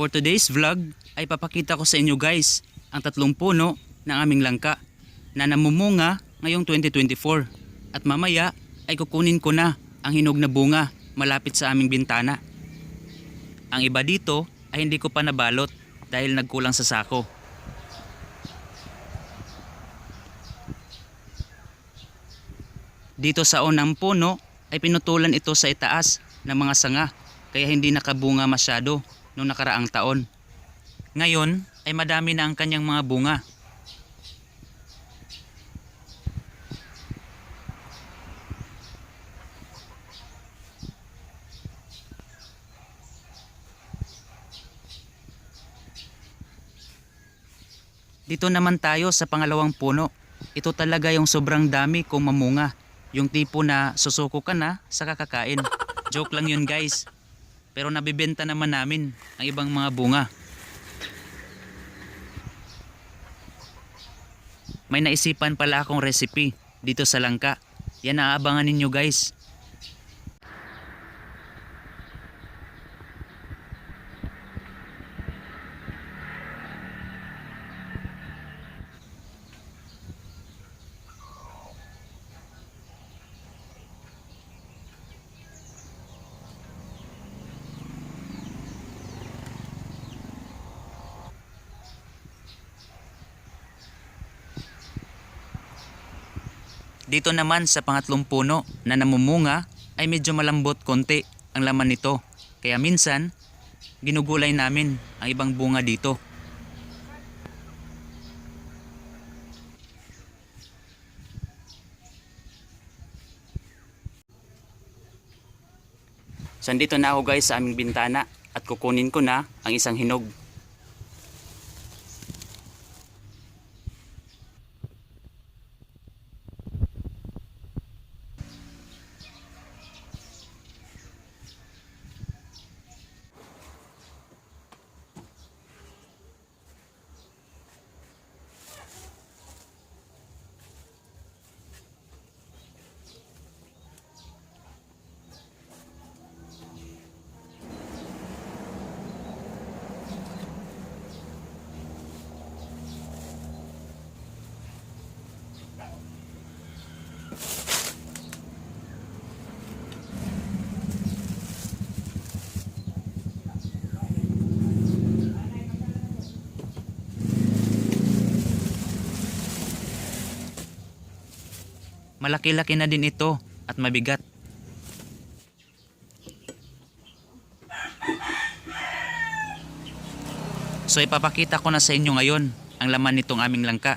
For today's vlog ay papakita ko sa inyo guys ang tatlong puno ng aming langka na namumunga ngayong 2024 at mamaya ay kukunin ko na ang hinog na bunga malapit sa aming bintana. Ang iba dito ay hindi ko pa nabalot dahil nagkulang sa sako. Dito sa unang puno ay pinutulan ito sa itaas ng mga sanga kaya hindi nakabunga masyado noong nakaraang taon. Ngayon ay madami na ang kanyang mga bunga. Dito naman tayo sa pangalawang puno. Ito talaga yung sobrang dami kung mamunga. Yung tipo na susuko ka na sa kakakain. Joke lang yun guys. Pero nabibenta naman namin ang ibang mga bunga. May naisipan pala akong recipe dito sa langka. Yan aabangan ninyo guys. Dito naman sa pangatlong puno na namumunga ay medyo malambot konti ang laman nito. Kaya minsan, ginugulay namin ang ibang bunga dito. So andito na ako guys sa aming bintana at kukunin ko na ang isang hinog. Malaki-laki na din ito at mabigat. So ipapakita ko na sa inyo ngayon ang laman nitong aming langka.